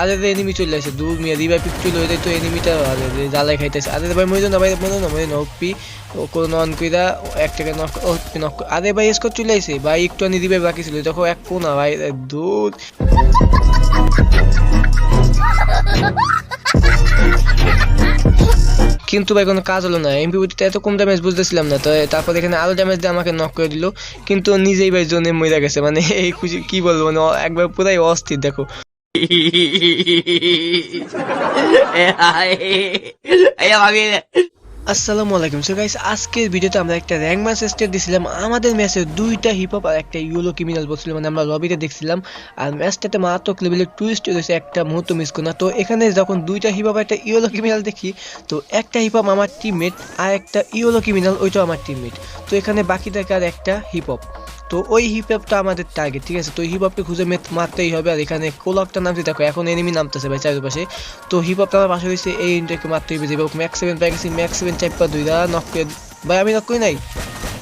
আরে রে এনিমি চলে আসে দূর মিয়া রিভাই পিক চলে হয়ে তো এনিমিটা আরে রে জ্বালাই খাইতেছে। আরে ভাই, মরে না ভাই, মরে না মরে না ওপি কোনো নন কইরা একটাকে নক ওপি নক আরে ভাই স্কোর চলে আসে ভাই, একটু আনি রিভাই বাকি ছিল দেখো এক কোনা, ভাই দূর কিন্তু ভাই, কোনো কাজ হলো না। এমপিবিটিতে এত কম ড্যামেজ বুঝতেছিলাম না, তো তারপর এখানে আরও ড্যামেজ দিয়ে আমাকে নক করে দিল। কিন্তু নিজেই ভাই, জোনে মরে গেছে মানে এই খুশি কি বলব মানে একবার পুরাই অস্থির, দেখো। আসসালামু আলাইকুম। সো গাইস আজকের ভিডিওতে আমরা একটা র্যাঙ্ক ম্যাচ স্টেট দিছিলাম। আমাদের ম্যাচে দুইটা হিপ হপ আর একটা ইউলো ক্রিমিনাল বলছিল মানে আমরা লবিতে দেখছিলাম। আর ম্যাচটাতে মারাত্মক লেভেলের টুইস্ট রয়েছে, একটা মুহূর্ত মিস করো তো এখানে যখন দুইটা হিপ হপ একটা ইউলো ক্রিমিনাল দেখি, তো একটা হিপ হপ আমার টিমমেট আর একটা ইউলো ক্রিমিনাল ওইটাও আমার টিমমেট তো এখানে বাকি থাকে আর একটা হিপ হপ তো ওই হিপ হপটা আমাদের টার্গেট ঠিক আছে? তো হিপ হপকে খুঁজে মারতেই হবে। আর এখানে কোলকটা নামছে দেখো, এখন এনিমি নামতেছে ভাই চারিপাশে। তো হিপহপটা আমার পাশে হয়েছে এই ইন্টারকে মারতে হবে। যেভাবে ম্যাক্স সেভেন পাই গেছি ম্যাক্স সেভেন চাইপা দুইটা নক করে ভাই আমি নক করি নাই?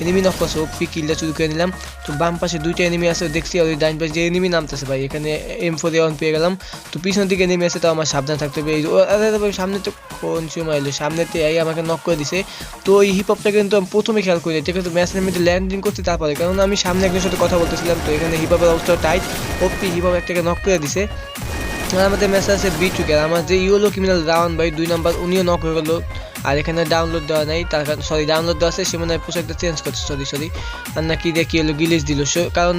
এনিমি নক করছে ওপি কিলটা চুরি করে নিলাম। তো বাম পাশে দুইটা এনিমি আছে দেখছি আর ওই ডাইন পাশে যে এনিমি নামতেছে ভাই এখানে এম ফোর ওয়ান পেয়ে গেলাম। তো পিছন দিকে এনিমি আছে তো আমার সাবধান থাকতে হবে। ভাই, সামনে তো কোন সময় এলো? সামনেতে এই আমাকে নক করে দিছে। তো এই হিপ হপটা কিন্তু আমি প্রথমে খেয়াল করি ঠিক আছে ম্যাচের মধ্যে ল্যান্ডিং করতে তারপরে কারণ আমি সামনে একজনের সাথে কথা বলতেছিলাম তো এখানে হিপ হপের অবস্থা টাইট ওপি হিপ হপ একটাকে নক করে দিছে। আর আমাদের ম্যাচ আছে বি টুকের যে ইউলো ক্রিমিনাল রাউন্ড ভাই, দুই নাম্বার উনিও নক হয়ে গেলো। আর এখানে ডাউনলোড দেওয়া নাই, তার কারণ সরি ডাউনলোড দেওয়া আছে, সে মনে হয় পোশাকটা চেঞ্জ করছে সরি সরি আর নাকি দেখি হলো গিলিস দিল। কারণ,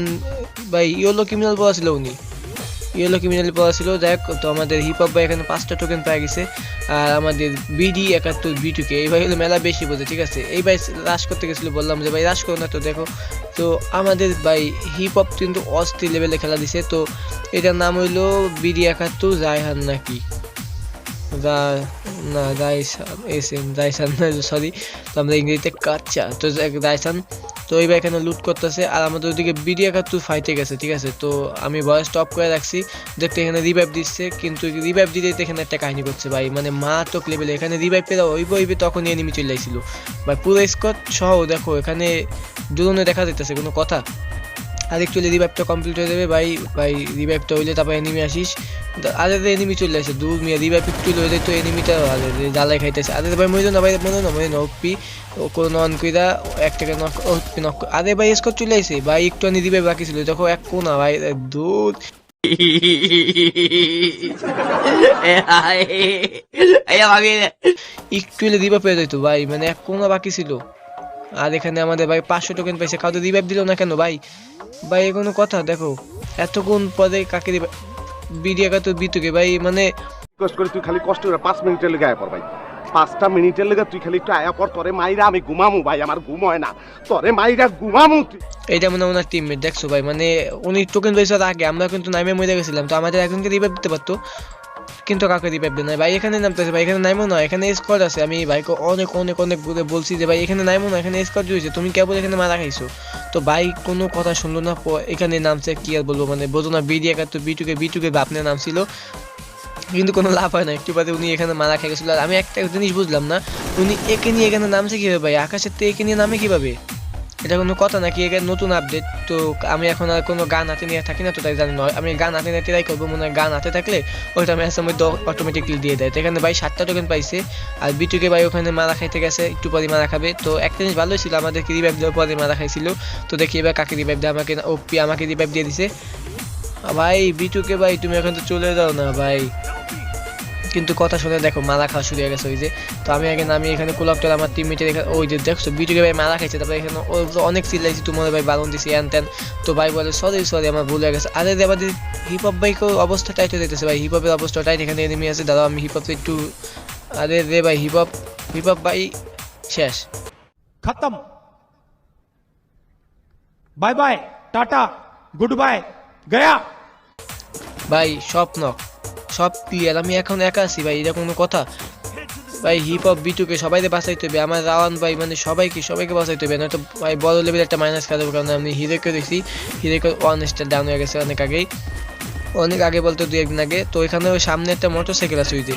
ভাই ইউলো ক্রিমিনাল বলা ছিল উনি। ইয়েলো ক্রিমিনাল পড়া ছিল। দেখ তো আমাদের হিপ হপ ভাই এখানে পাঁচটা টোকেন পেয়ে গেছে। আর আমাদের বিডি একাত্তর বি টুকে এই ভাই হলো মেলা বেশি বোঝে, ঠিক আছে? এই ভাই রাশ করতে গেছিল, বললাম যে, ভাই রাশ করো না তো, দেখো। তো আমাদের ভাই হিপ হপ কিন্তু অস্থির লেভেলে খেলা দিছে। তো এটার নাম হইল বিডি একাত্তর রায়হান নাকি? রা- না রাইসান এস এম সরি তো আমরা ইংরেজিতে কাচ্চা। তো রাইসান তো এইবার এখানে লুট করতেছে, আর আমাদের ওদিকে বিডি একাত্তর ফাইটে গেছে ঠিক আছে? তো আমি বয়স স্টপ করে রাখছি দেখতে এখানে রিভাইভ দিচ্ছে, কিন্তু রিভাইভ দিতে এখানে একটা কাহিনী করছে ভাই। মানে মা মারাত্মক লেভেলে এখানে রিভাইভ পেলে ওই বইবে তখন এনিমি চলে আসছিল ভাই পুরো স্কট সহ, দেখো, এখানে দুজনে দেখা যেতেছে কোনো কথা? আর একটু রিভাইভটা কমপ্লিট হয়ে যাবে ভাই। ভাই রিভাইভটা হইলে তারপর এনিমি আসিস। আরে রে এনিমি চলে আসে। দূর মিয়া রিভাইভ একটু তো এনিমিটা আরে রে খাইতেছে। আরে ভাই না ভাই না মরে না ওপি ও কোনো নন কইরা নক নক আরে ভাই চলে আসে ভাই, একটু আনি রিভাইভ বাকি ছিল, দেখো এক কোনা, ভাই একটু হলে রিভাইভ পেয়ে ভাই মানে এক কোনা বাকি ছিল। আর এখানে আমাদের ভাই পাঁচশো টোকেন পাইছে, কাউকে রিভাইভ দিল না কেন, ভাই? ভাই কোনো কথা, দেখো। এতক্ষণ পরে কাকে রিভাইভ বিডি একাত্তর বিতুকে ভাই মানে রিকোয়েস্ট করে তুই খালি কষ্ট করে পাঁচ মিনিটের লেগে আয়া পর ভাই। পাঁচটা মিনিটের লেগে তুই খালি একটু আয়া পর তোরে মাইরা আমি ঘুমামু ভাই আমার ঘুম হয় না। তোরে মাইরা ঘুমামু তুই। এইটা মানে ওনার টিমমেট দেখছ ভাই মানে উনি টোকেন পয়সার আগে আমরা কিন্তু নামে মরে গেছিলাম তো আমাদের একজনকে রিভাইভ দিতে পারতো কিন্তু কাউকে রিভাইভ দেয় না ভাই এখানে নামতেছে ভাই এখানে নাইমো না এখানে স্কোয়াড আছে। আমি ভাইকে অনেক অনেক অনেক করে বলছি যে ভাই এখানে নাইমো না এখানে স্কোয়াড রয়েছে তুমি কেবল এখানে মারা খাইছো। তো ভাই, কোনো কথা শুনলো না এখানে নামছে, কি আর বলব মানে বোঝো না, বিডি তো বিটুকে বিটুকে ভাবনে নামছিল। কিন্তু কোনো লাভ হয় না, একটু বাদে উনি এখানে মারা খেয়ে গেছিল। আর আমি একটা জিনিস বুঝলাম না, উনি একে নিয়ে এখানে নামছে কীভাবে ভাই? আকাশের থেকে একে নিয়ে নামে কীভাবে? এটা কোনো কথা নাকি? এখানে নতুন আপডেট তো আমি এখন আর কোনো গান হাতে নিয়ে থাকি না তো তাই জানি না। আমি গান হাতে নিয়ে ট্রাই করব, মনে হয় গান হাতে থাকলে ওইটা ম্যাচের মধ্যে অটোমেটিকলি দিয়ে দেয়। তো এখানে ভাই সাতটা টোকেন পাইছে, আর বিটুকে ভাই ওখানে মারা খাইতে গেছে, একটু পরে মারা খাবে। তো একটা জিনিস ভালোই ছিল আমাদেরকে রিভাইভ দেওয়ার পরে মারা খাইছিল। তো দেখি এবার কাকে রিভাইভ দেয়, আমাকে না- ও পি আমাকে রিভাইভ দিয়ে দিছে। ভাই বিটুকে ভাই, তুমি এখন তো চলে যাও না ভাই। কিন্তু কথা শুনে দেখো মারা খাওয়া শুরু হয়ে গেছে ওই যে। তো আমি আগে নামি এখানে কুলাপটার আমার টিমমেটের ওই যে দেখছ ভিডিও ভাই মারা খাইছে তারপরে এখানে ওর অনেক লাগছে তোমার ভাই বারণ দিছি এন তেন তো ভাই বলে সরি সরি আমার ভুল হয়ে গেছে। আরে রে দিদি হিপ হপ ভাইকে অবস্থা টাইট হয়ে যেতেছে ভাই হিপ হপের অবস্থা টাইট এখানে এনিমি আছে দাদা আমি হিপ হপে একটু আরে রে ভাই হিপ হপ হিপ হপ ভাই শেষ। খতম। Bye bye tata good bye Gaya ভাই স্বপ্ন। সব ক্লিয়ার আমি এখন একা আছি ভাই, এটা কোনো কথা। ভাই হিপ হপ বিটুকে সবাইকে বাঁচাইতে হবে। আমার রাওয়ান ভাই মানে সবাইকে সবাইকে বাঁচাইতে হবে। নয়তো ভাই বড় লেভেল একটা মাইনাস দেবো, কারণ আমি হিরোকে দেখছি। হিরোকে ওয়ান স্টার ডাউন হয়ে গেছে অনেক আগেই। অনেক আগে বলতে দুই একদিন আগে, তো এখানে ওই সামনে একটা মোটর সাইকেল আছে ওই যে।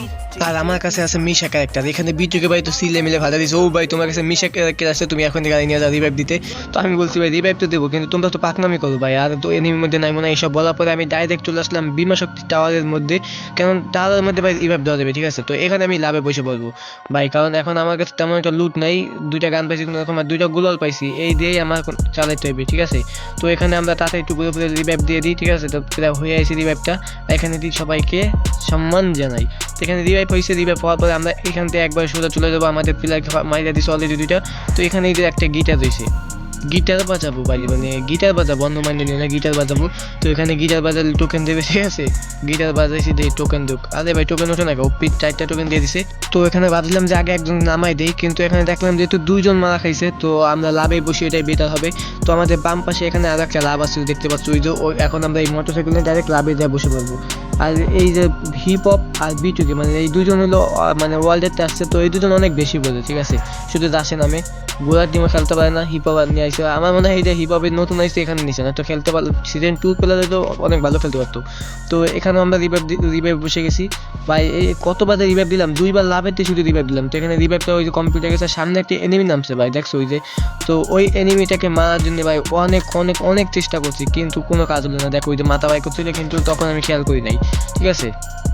আর আমার কাছে আছে মিশা ক্যারেক্টার এখানে বিটুকে ভাই তো সিলে মিলে ভাড়া দিছে। ও ভাই, তোমার কাছে মিশা ক্যারেক্টার আছে, তুমি এখন গাড়ি নিয়ে যাও রিভাইভ দিতে। তো আমি বলছি, ভাই রিভাইভ তো দেবো, কিন্তু তোমরা তো পাকনামি করো ভাই, আর তো এনিমির মধ্যে নাই মনে হয় এইসব বলার পরে আমি ডাইরেক্ট চলে আসলাম বিমা শক্তি টাওয়ারের মধ্যে। কারণ টাওয়ারের মধ্যে ভাই রিভাইভ দেওয়া যাবে, ঠিক আছে? তো এখানে আমি লাভে বসে পড়ব ভাই, কারণ এখন আমার কাছে তেমন একটা লুট নাই। দুইটা গান পাইছি, কোনো রকম আর দুইটা গুলাল পাইছি, এই দিয়েই আমার চালাইতে হবে ঠিক আছে? তো এখানে আমরা তাতে একটু ঘুরে রিভাইভ দিয়ে দিই, ঠিক আছে? তো হয়ে আইছি রিভাইভটা এখানে দিয়ে সবাইকে সম্মান জানাই। তো এখানে রিভাইভ হয়েছে রিভাইভ হওয়ার পরে আমরা এখান থেকে একবার সোজা চলে যাব, আমাদের প্লেয়ার মাইরা দিচ্ছে অলরেডি দুইটা। তো এখানে একটা গিটার রয়েছে। গিটার বাজাবো বাড়ি মানে গিটার বাজাবো, অন্য মাইন্ড নিয়ে না গিটার বাজাবো। তো এখানে গিটার বাজালে টোকেন দেবে, ঠিক আছে? গিটার বাজাইছি দিয়ে টোকেন দুক আরে ভাই টোকেন ওঠে না ওপি চারটা টোকেন দিয়ে দিছে। তো এখানে ভাবছিলাম যে আগে একজন নামাই দেই, কিন্তু এখানে দেখলাম যেহেতু দুইজন মারা খাইছে, তো আমরা লাভে বসে, এটাই বেটার হবে। তো আমাদের বাম পাশে এখানে আর একটা লাভ আছে, দেখতে পাচ্ছ, ওই যে এখন আমরা এই মোটর সাইকেলে ডাইরেক্ট লাভে দিয়ে বসে পড়ব। আর এই যে হিপ হপ আর বিটুকে মানে এই দুজন হলো মানে ওয়ার্ল্ডের আসছে তো এই দুজন অনেক বেশি বোঝে, ঠিক আছে? শুধু দাসে নামে। গোলার টিমও খেলতে পারে না হিপ হপ নিয়ে আসছে আমার মনে হয় এই যে হিপ হপের নতুন আসছে, এখানে নিচে না, তো খেলতে পারল সিজন টু প্লেয়ারে তো অনেক ভালো খেলতে পারতো। তো এখানে আমরা রিভাইভ রিভাইভ বসে গেছি। ভাই, এই কতবার রিভাইভ দিলাম, দুইবার লাভের শুধু রিভাইভ দিলাম। তো এখানে রিভাইভটা ওই যে কম্পিউটার গেছে, সামনে একটি এনিমি নামছে, ভাই, দেখছ ওই যে? তো ওই এনিমিটাকে মারার জন্য, ভাই, অনেক অনেক অনেক চেষ্টা করছি, কিন্তু কোনো কাজ হলো না। দেখো ওই যে মাথা বাই করছিল, কিন্তু তখন আমি খেয়াল করি নাই। ঠিক আছে এখানে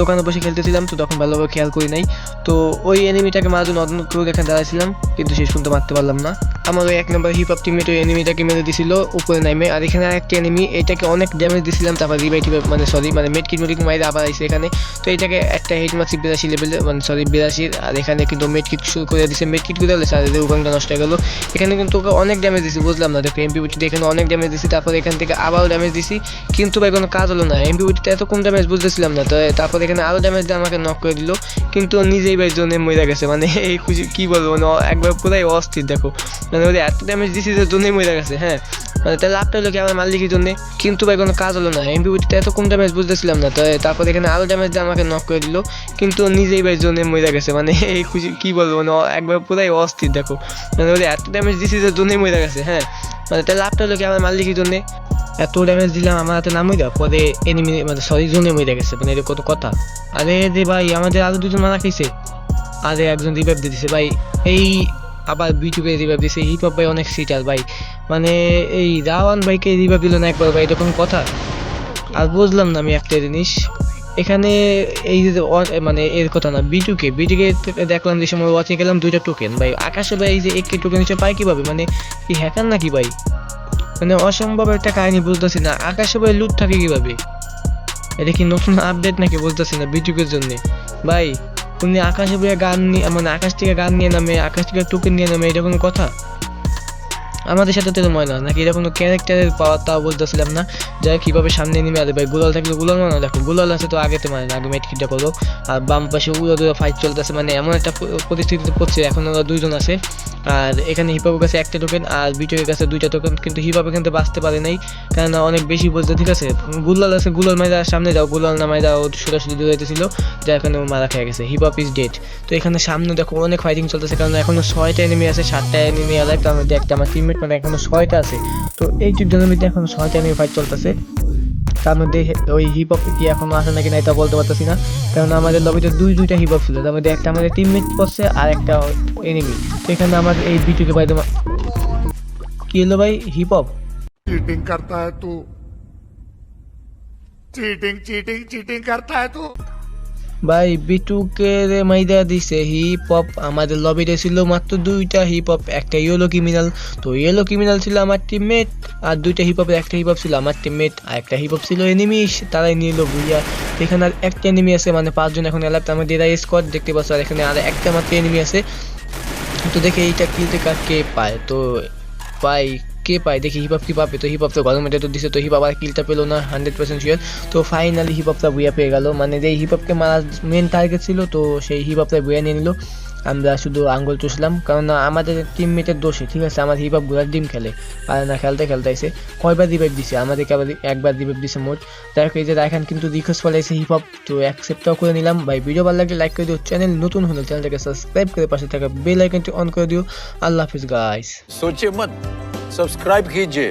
দোকানে বসে খেলতেছিলাম, তো তখন ভালোভাবে খেয়াল করি নাই। তো ওই এনিমিটাকে মারার জন্য অন্য কেউ এখানে দাঁড়াইছিলাম, কিন্তু শেষ পর্যন্ত মারতে পারলাম না। আমার ওই এক নম্বর হিপ হপ টিমমেট ওই এনিমিটাকে মেরে দিছিল, উপরে নামে আর এখানে আরেকটা এনিমি এটাকে অনেক ড্যামেজ দিছিলাম, তারপর রিভাই টিভাই মানে সরি মানে মেড কিট মেডিক মাইরে আবার আইসে এখানে। তো এটাকে একটা হেড মারছি বিরাশি লেভেলে মানে সরি বিরাশি আর এখানে কিন্তু মেড কিট শুরু করে দিছে মেড কিট করে স্যার এদের উপাংটা নষ্ট হয়ে গেলো। এখানে কিন্তু ওকে অনেক ড্যামেজ দিছি, বুঝলাম না, দেখো এমপিবিটিতে এখানে অনেক ড্যামেজ দিছি, তারপর এখান থেকে আবারও ড্যামেজ দিছি। কিন্তু ভাই কোনো কাজ হলো না এমপিবিটিতে এত কম ড্যামেজ বুঝতেছিলাম না, তো তারপর এখানে আরও ড্যামেজ দিয়ে আমাকে নক করে দিল। কিন্তু নিজেই ভাই জোনে মরে গেছে। মানে এই খুশি, কী বলব? মানে একবার পুরাই অস্থির, দেখো। মানে ওদের এত ড্যামেজ দিছি যে জোনে মরে গেছে হ্যাঁ? মানে তাহলে লাভটা হলো কি আমার মালিকের জন্য? কিন্তু ভাই, কোনো কাজ হলো না। এমপিবিটিতে এত কম ড্যামেজ বুঝতেছিলাম না। তো তারপর এখানে আরও ড্যামেজ দিয়ে আমাকে নক করে দিল। কিন্তু নিজেই ভাই জোনে মরে গেছে। মানে এই খুশি, কী বলব? মানে একবার পুরাই অস্থির, দেখো। মানে ওদের এত ড্যামেজ দিছি যে জোনে মরে গেছে হ্যাঁ? মানে তাহলে লাভটা হলো কি আমার মালিকের জন্য? এত ড্যামেজ দিলাম, আমার হাতে নামই দেওয়া। পরে এনিমি মানে সরি জোনে মরে গেছে মানে এটা কত কথা। আরে রে ভাই, আমাদের আরও দুজন মারা খাইছে। আরে একজন রিভাইভ দিতেছে ভাই। এই আবার বিটুকে রিভাইভ দিছে হিপ হপ ভাই অনেক সিটার ভাই। মানে এই রাওয়ান ভাইকে রিভাইভ দিল না একবার, ভাই, এরকম কথা। আর বুঝলাম না আমি একটা জিনিস। এখানে এই যে মানে এর কথা না বিটুকে বিটুকে দেখলাম যে সময় ওয়াচিং গেলাম দুইটা টোকেন ভাই। আকাশে ভাই এই যে একটি টোকেন হিসেবে পাই কীভাবে? মানে কি হ্যাকার নাকি ভাই? মানে অসম্ভব একটা কাহিনী বুঝতেছি না। আকাশে ভাই লুট থাকে কীভাবে? এটা কি নতুন আপডেট নাকি বুঝতেছি না বিটুকের জন্য? ভাই, উনি আকাশে বইয়ে গান নিয়ে মানে আকাশ থেকে গান নিয়ে নামে, আকাশ থেকে টুকে নিয়ে নামে, এটা কোনো কথা? আমাদের সাথে তো এরকম হয় নাকি এটা কোনো ক্যারেক্টারের পাওয়ার তাও বলতেছিলাম না। যাই কীভাবে সামনে নেমে আরে ভাই গুলাল থাকলে গুলাল মানে দেখো, গুলাল আছে তো আগে তো মানে আগে মেটকিটটা করো আর বাম পাশে উড়ো দুটো ফাইট চলতেছে। মানে এমন একটা পরিস্থিতিতে পড়ছে, এখন ওরা দুইজন আছে। আর এখানে হিপহপের কাছে একটা টোকেন আর বিটুকের কাছে দুইটা টোকেন কিন্তু হিপহপ এখান বাঁচতে পারে নাই। কারণ অনেক বেশি বলছে, ঠিক আছে, গুলাল আছে, গুলাল মাইরা সামনে যাও গুলাল না মাইরা ও সোজাসুজি দৌড়াইতেছিল। যার কারণে ও মারা খেয়ে গেছে। হিপহপ ইজ ডেড তো এখানে সামনে দেখো অনেক ফাইটিং চলতেছে। কারণ এখনও ছয়টা এনিমি আছে, সাতটা এনিমি আলাইভ তার মধ্যে একটা আমার টুর্নামেন্ট মানে এখনও ছয়টা আছে। তো এই টুর্নামেন্টে এখন ছয়টা নিয়ে ফাইট চলতেছে। তার মধ্যে ওই হিপ অফ কি এখনও আসে নাকি নাই তা বলতে পারতেছি না। কারণ আমাদের লবিতে দুই দুইটা হিপ অফ ছিল। তার মধ্যে একটা আমাদের টিমমেট পড়ছে আর একটা এনিমি তো এখানে আমার এই বিটুকে ভাই তোমার কি হলো ভাই হিপ অফ চিটিং করতা হ্যায় তু। চিটিং চিটিং চিটিং করতা হ্যায় তু। ভাই, বিটুকে রে মাইদা দিছে হিপ হপ আমাদের লবিতে ছিল মাত্র দুইটা হিপ হপ একটা ইয়েলো ক্রিমিনাল তো ইয়েলো ক্রিমিনাল ছিল আমার টিমমেট আর দুইটা হিপ হপের একটা হিপ হপ ছিল আমার টিমমেট আর একটা হিপ হপ ছিল এনিমি তারাই নিল বুঝিয়া এখানে আর একটা এনিমি আছে মানে পাঁচজন এখন এলাপ মধ্যে এরা স্কোয়াড দেখতে পাচ্ছ, আর এখানে আর একটা মাত্র এনিমি আছে। তো দেখে এইটা কিলতে কার কে পায়। তো পাই কে পায়? দেখি হিপহপ কি পাবে? তো হিপহপ তো গরম তো দিছে, তো হিপ আর কিলটা পেল না হান্ড্রেড পার্সেন্ট শিওর তো ফাইনালি হিপ হপটা বুয়া পেয়ে গেল। মানে যেই হিপহপকে মারার মেন টার্গেট ছিল, তো সেই হিপ হপটা বুয়া নিয়ে নিল। আমরা শুধু আঙ্গুল চুষলাম, কারণ আমাদের টিমমেটের দোষে, ঠিক আছে? আমার হিপ হপ গোলার ডিম খেলে, আর না, খেলতে খেলতে এসে কয়বার রিভাইভ দিছে? আমাদের কেবল একবার রিভাইভ দিছে মোট। যাই হোক, এই যে রায়খান কিন্তু রিকোয়েস্ট পালাইছে হিপ হপ তো অ্যাকসেপ্টও করে নিলাম। ভাই ভিডিও ভালো লাগলে লাইক করে দিও। চ্যানেল নতুন হলে চ্যানেলটাকে সাবস্ক্রাইব করে পাশে থাকা বেল আইকনটি অন করে দিও। আল্লাহ হাফিজ গাইস সোচে মত। सब्सक्राइब कीजिए।